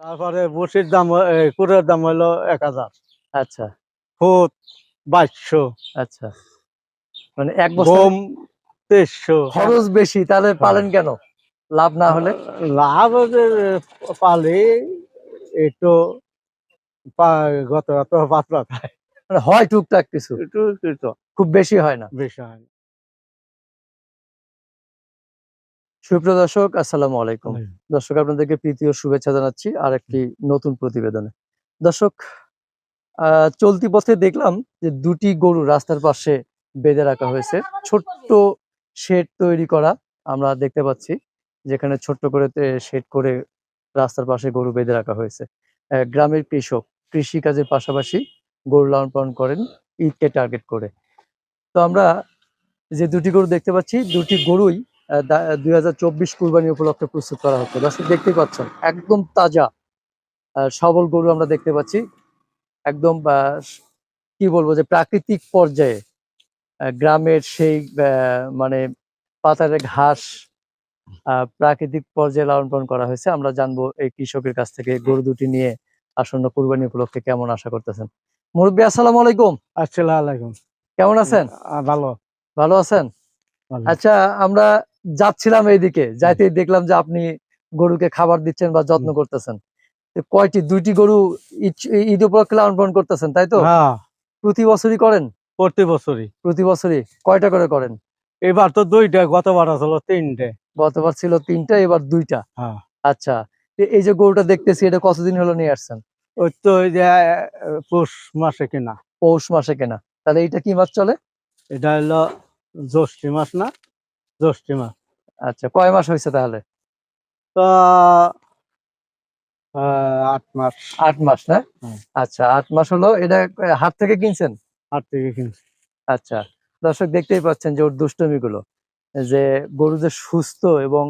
তারপরে বসির দাম কুড়ের দাম হলো এক হাজার। আচ্ছা। ফুট বাইশশো। আচ্ছা। মানে এক বছর তেইশশো। খরচ বেশি তাহলে পালেন কেন? লাভ না হলে? লাভ পালে একটু গত পাতলা খায়। মানে হয় টুকটাক কিছু। খুব বেশি হয় না। বেশি হয় না। সুপ্রিয় দর্শক আসসালামু আলাইকুম। দর্শক আপনাদেরকে প্রীতি ও শুভেচ্ছা জানাচ্ছি আর একটি নতুন প্রতিবেদনে। দর্শক চলতি পথে দেখলাম যে দুটি গরু রাস্তার পাশে বেঁধে রাখা হয়েছে। ছোট্ট শেড তৈরি করা আমরা দেখতে পাচ্ছি যেখানে ছোট্ট করে শেড করে রাস্তার পাশে গরু বেঁধে রাখা হয়েছে। গ্রামের কৃষক কৃষি কাজের পাশাপাশি গরু লালন পালন করেন, ঈদকে টার্গেট করে। তো আমরা যে দুটি গরু দেখতে পাচ্ছি, দুটি গরুই দুই হাজার চব্বিশ কুরবানি উপলক্ষে প্রস্তুত করা হচ্ছে। দর্শক, দেখতেই পাচ্ছেন, একদম তাজা সবল গরু আমরা দেখতে পাচ্ছি। একদম কি বলব যে প্রাকৃতিক পর্যায়ে গ্রামের সেই মানে পাতারে ঘাস প্রাকৃতিক পর্যায়ে লালন পালন করা হয়েছে। আমরা জানব এই কৃষকের কাছ থেকে গরু দুটি নিয়ে আসন্ন কুরবানি উপলক্ষে কেমন আশা করতেছেন। মুরব্বী আসসালামু আলাইকুম। আসসালাম আলাইকুম। কেমন আছেন? ভালো। ভালো আছেন? আচ্ছা আমরা যাচ্ছিলাম এইদিকে যাইতে দেখলাম যে আপনি গরুকে খাবার দিচ্ছেন বা যত্ন করতেছেন। কয়টি দুইটি গরু ঈদ- ঈদ উপলক্ষে লালন পালন করতেছেন তাই তো? হ্যাঁ। প্রতি বছরই করেন? প্রতি বছরই। প্রতি বছরই। কয়টা করে করেন? এবার তো দুইটা গতবার আসলো তিনটে। গতবার ছিল তিনটা এবার দুইটা। হ্যাঁ। আচ্ছা এই যে গরুটা দেখতেছি এটা কতদিন হলো নিয়ে আসছেন? ওই তো ওই যে পৌষ মাসে কিনা। পৌষ মাসে কেনা। তাহলে এইটা কি মাস চলে? এটা হলো জ্যৈষ্ঠী মাস না? জ্যৈষ্ঠী মাস। আচ্ছা কয় মাস হয়েছে তাহলে? তো আট মাস। আট মাস না? আচ্ছা আট মাস হলো এটা হাট থেকে কিনছেন? হাট থেকে কিনছেন আচ্ছা দর্শক দেখতেই পাচ্ছেন যে ওর দুষ্টমি গুলো যে গরু যে সুস্থ এবং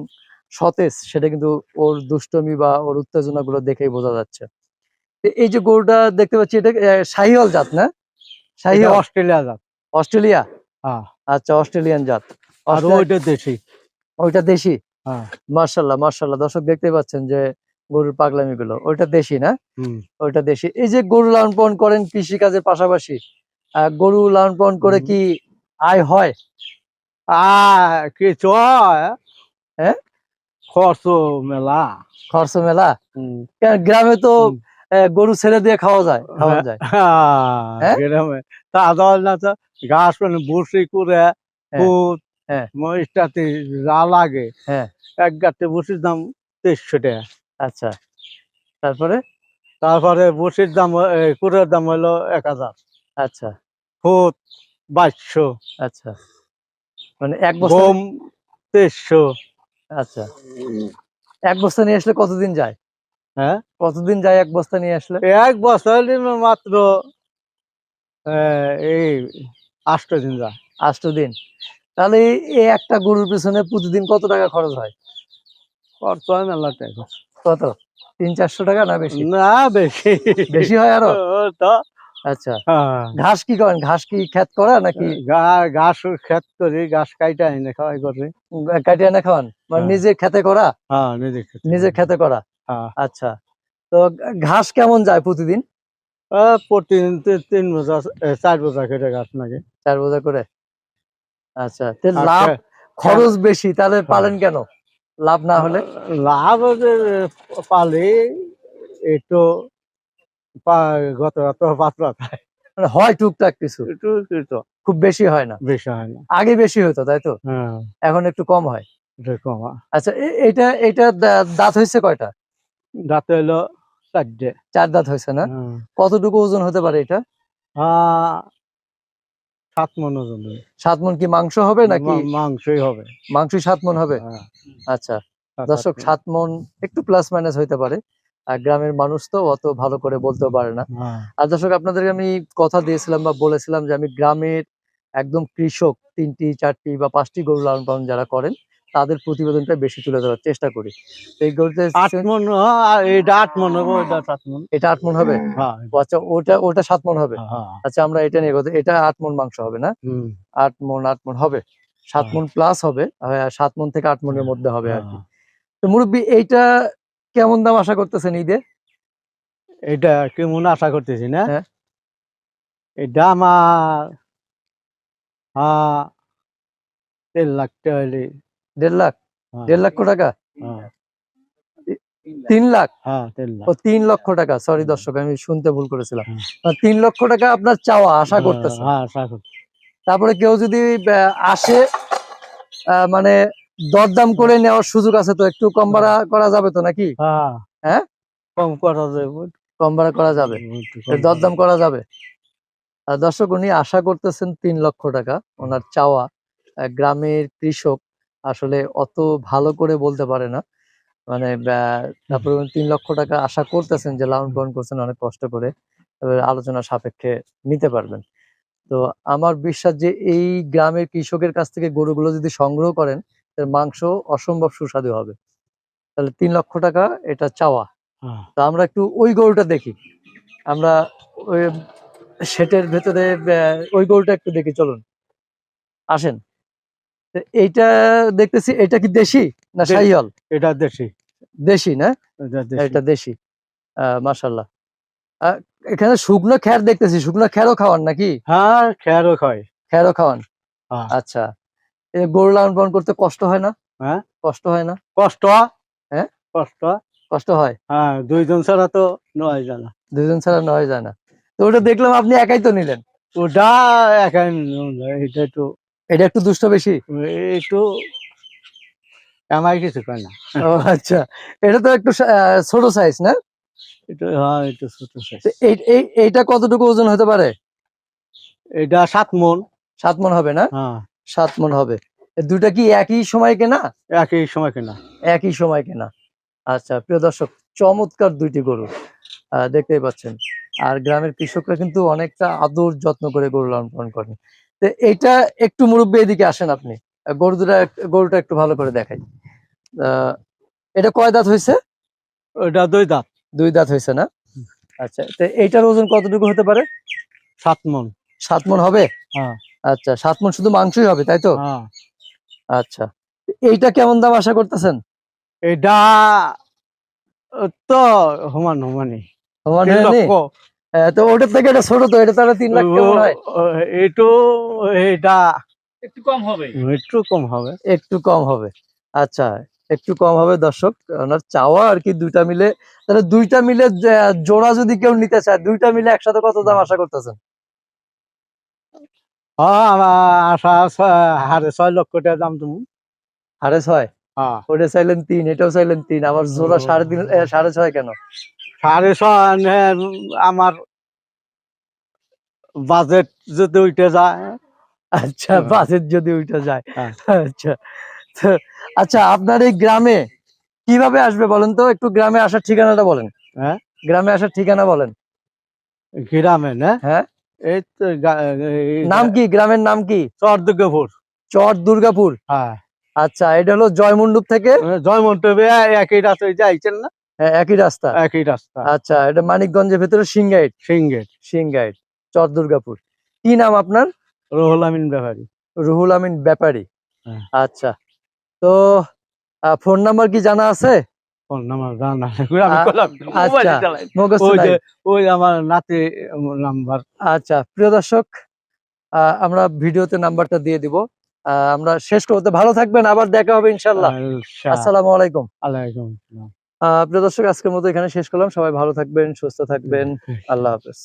সতেজ সেটা কিন্তু ওর দুষ্টমি বা ওর উত্তেজনা গুলো দেখেই বোঝা যাচ্ছে। এই যে গরুটা দেখতে পাচ্ছি এটা শাহিওয়াল জাত না? শাহিওয়াল? অস্ট্রেলিয়া জাত। অস্ট্রেলিয়া? হ্যাঁ। আচ্ছা অস্ট্রেলিয়ান জাত। আর ওইটা দেশি। ওইটা দেশি? হ্যাঁ। মার্শাল্লাহ মার্শাল্লাহ দর্শক দেখতে পাচ্ছেন যে গরুর পাগলামি গুলো ওইটা দেশি না? হুম। ওইটা দেশি। এই যে গরু লালন পালন করেন কৃষি কাজের পাশাপাশি গরু লালন পালন করে কি আয় হয়? কিছু হয়? হ্যাঁ? খরচ মেলা। খরচ মেলা। গ্রামে তো গরু ছেড়ে দিয়ে খাওয়া যায় খাওয়া যায়। হ্যাঁ, হ্যাঁ? তা দল না তো ঘাস মানে বুসি করে ফুট হ্যাঁ। মহিষটাতে যা লাগে। হ্যাঁ। এক গাঁটে বুসির দাম তেইশশো টাকা। আচ্ছা। তারপরে? তারপরে বুসির দাম কুড়ের দাম হলো এক হাজার। আচ্ছা। ফুট বাইশশো। আচ্ছা। মানে এক বছর তেইশশো। আচ্ছা। এক বস্তা নিয়ে আসলে কতদিন যায়? হ্যাঁ? কতদিন যায় এক বস্তা নিয়ে আসলে? এক দিনে মাত্র এই আষ্ট দিন যায়। আষ্ট দিন। তাহলে এই- একটা গরুর পিছনে প্রতিদিন কত টাকা খরচ হয়? খরচ হয় মেলা টাকা কত? তিন চারশো টাকা না বেশি? না বেশি। বেশি হয় আরও? তো। আচ্ছা। হ্যাঁ। ঘাস কি করেন? ঘাস কি ক্ষেত করা নাকি? ঘাস ক্ষেত করি ঘাস কাইটা এনে খাওয়াই করি। কাটিয়ে না খাওয়ান? মানে হ্যাঁ। নিজে খেতে করা? হ্যাঁ নিজে খেতে নিজে খেতে করা? আচ্ছা। তো ঘাস কেমন যায় প্রতিদিন? প্রতিদিন তিন বোঝা চার বোঝা কেটে ঘাস নাকি চার বোঝা করে? আচ্ছা লাভ খরচ বেশি তাহলে হ্যাঁ। পালেন কেন? লাভ না হলে? লাভ পালে একটু গত গত পাতলা খায় মানে হয় টুকটাক কিছু? খুব বেশি হয় না? বেশি হয় না। আগে বেশি হতো তাই তো? হ্যাঁ। এখন একটু কম হয়। কমা আচ্ছা এটা এটা দাঁত হয়েছে কয়টা? হলো চারটে। চার দাঁত হয়েছে না? হ্যাঁ। কতটুকু ওজন হতে পারে এটা? সাত মন ওজন সাত মন কি মাংস হবে নাকি? মাংসই হবে। মাংস সাত মন হবে? হ্যাঁ, আচ্ছা। দর্শক সাত মন একটু প্লাস মাইনাস হইতে পারে। আর গ্রামের মানুষ তো অত ভালো করে বলতেও পারে না। হ্যাঁ, আর দর্শক আপনাদেরকে আমি কথা দিয়েছিলাম বা বলেছিলাম যে আমি গ্রামের একদম কৃষক তিনটি চারটি বা পাঁচটি গরু লালন পালন যারা করেন তাদের প্রতিবেদনটা বেশি তুলে ধরার চেষ্টা করি। হ্যাঁ, এটা আট মন হবে এটা আট মন। হবে? হ্যাঁ আচ্ছা ওটা ওটা সাত মন হবে? হ্যাঁ আচ্ছা আমরা এটা নিয়ে কথা এটা আট মন মাংস হবে না? আট মন আট মন হবে? সাত হ্যাঁ। মন প্লাস হবে হ্যাঁ, সাত মন থেকে আট মনের মধ্যে হবে আর কি। হ্যাঁ। তো মুরব্বী এইটা কেমন দাম আশা করতেছেন ঈদে? এটা কেমন আশা করতেছি না? হ্যাঁ। এটা আমার হ্যাঁ লাখ টাকা হলে দেড় লাখ হ্যাঁ, দেড় লক্ষ টাকা? হ্যাঁ, তিন লাখ? হ্যাঁ লাখ। ও তিন লক্ষ টাকা সরি দর্শক আমি শুনতে ভুল করেছিলাম। তিন লক্ষ টাকা আপনার চাওয়া আশা করতেছে। তারপরে কেউ যদি আসে মানে দরদাম করে নেওয়ার সুযোগ আছে তো একটু কম ভাড়া করা যাবে তো নাকি? হ্যাঁ? কম করা যাবে। কম ভাড়া করা যাবে। দরদাম করা যাবে। আর দর্শক উনি আশা করতেছেন তিন লক্ষ টাকা ওনার চাওয়া গ্রামের কৃষক আসলে অত ভালো করে বলতে পারে না। মানে তারপরে তিন লক্ষ টাকা আশা করতেছেন যে লালন পালন করছেন অনেক কষ্ট করে। আলোচনা সাপেক্ষে নিতে পারবেন। তো আমার বিশ্বাস যে এই গ্রামের কৃষকের কাছ থেকে গরুগুলো যদি সংগ্রহ করেন এর মাংস অসম্ভব সুস্বাদু হবে। তাহলে তিন লক্ষ টাকা এটা চাওয়া। হ্যাঁ, তো আমরা একটু ওই গরুটা দেখি। আমরা ওই সেটের ভেতরে ওই গরুটা একটু দেখি চলুন। আসেন। এইটা দেখতেছি এটা কি দেশি না দেশি। শাহিওয়াল এটা দেশি। দেশি না? এটা দেশি। মাশাল্লাহ এখানে শুকনো খ্যার দেখতেছি শুকনো খ্যারও খাওয়ান নাকি? হ্যাঁ খেয়ারও খায় খ্যারও খাওয়ান? হ্যাঁ। আচ্ছা। গরু লালন পালন করতে কষ্ট হয় না? হ্যাঁ। কষ্ট হয় না? কষ্ট। হ্যাঁ? কষ্ট। কষ্ট হয়? হ্যাঁ দুইজন ছাড়া তো নয় জানা। দুইজন ছাড়া নয় জানা। তো ওটা দেখলাম আপনি একাই তো নিলেন। ওটা একাই এটা একটু এটা একটু দুষ্ট বেশি? একটু আমার কিছু কয় না। ও আচ্ছা। এটা তো একটু ছোট সাইজ না? একটু হ্যাঁ একটু ছোট এইটা কতটুকু ওজন হতে পারে? এটা সাত মন। সাত মন হবে না? হ্যাঁ। সাত মন হবে। দুটা কি একই সময় কেনা? একই সময় কেনা। একই সময় কেনা। আচ্ছা প্রিয় দর্শক চমৎকার দুইটি গরু দেখতেই পাচ্ছেন। আর গ্রামের কৃষকরা কিন্তু অনেকটা আদর যত্ন করে গরু লালন পালন করেন। তো এইটা একটু মুরব্বী এদিকে আসেন আপনি। গরু দুটা গরুটা একটু ভালো করে দেখাই। এটা কয় দাঁত হয়েছে ওটা দুই দাঁত। দুই দাঁত হয়েছে না? আচ্ছা তো এইটার ওজন কতটুকু হতে পারে? সাত মন। সাত মন হবে? হ্যাঁ। আচ্ছা সাত মন শুধু মাংসই হবে তাই তো? হ্যাঁ। আচ্ছা এইটা কেমন দাম আশা করতেছেন? এটা তো সমান সমানই সমান আহ, তো ওটার থেকে এটা ছোট তো এটা তাহলে তিন লাখ কেমন হয়? এটা একটু কম হবে। একটু কম হবে। একটু কম হবে। আচ্ছা একটু কম হবে দর্শক ওনার চাওয়া আর কি দুইটা মিলে তাহলে দুইটা মিলে জোড়া যদি কেউ নিতে চায় দুইটা মিলে একসাথে কত দাম আশা করতেছেন? হ্যাঁ আশা হারে ছয় লক্ষ টাকা দাম তুমি। সাড়ে ছয়? হ্যাঁ। ওটা চাইলেন তিন এটাও চাইলেন তিন আবার জোড়া সাড়ে তিন সাড়ে ছয় কেন? সাড়ে আমার বাজেট যদি উঠে যায় আচ্ছা বাজেট যদি ওইটা যায় হ্যাঁ। আচ্ছা। আচ্ছা আপনার এই গ্রামে কীভাবে আসবে বলেন তো? একটু গ্রামে আসার ঠিকানাটা বলেন। হ্যাঁ? গ্রামে আসার ঠিকানা বলেন। গ্রামে না? হ্যাঁ। এই তো নাম কি? গ্রামের নাম কি? চরদুর্গপুর। চর দুর্গাপুর? হ্যাঁ। আচ্ছা এটা হলো জয়মণ্ডপ থেকে? জয়মন্টবে একই রাস্তা যাইছেন না? হ্যাঁ, একই রাস্তা? একই রাস্তা। আচ্ছা এটা মানিকগঞ্জের ভেতরে সিংগাইট? সিঙ্গেট সিংগাইট চর দুর্গাপুর। কি নাম আপনার? রুহুল আমিন ব্যাপারী। রুহুল আমিন ব্যাপারী। হ্যাঁ। আচ্ছা তো ফোন নাম্বার কি জানা আছে? ফোন নাম্বার জানা আচ্ছা। ওই আমার নাতি নাম্বার। আচ্ছা প্রিয় দর্শক আমরা ভিডিওতে নাম্বারটা দিয়ে দিব। আহ, আমরা শেষ করতে ভালো থাকবেন আবার দেখা হবে ইনশাল্লাহ আসসালামু আলাইকুম। আলাইকুম প্রিয় দর্শক আজকের মতো এখানে শেষ করলাম। সবাই ভালো থাকবেন সুস্থ থাকবেন। আল্লাহ হাফেজ।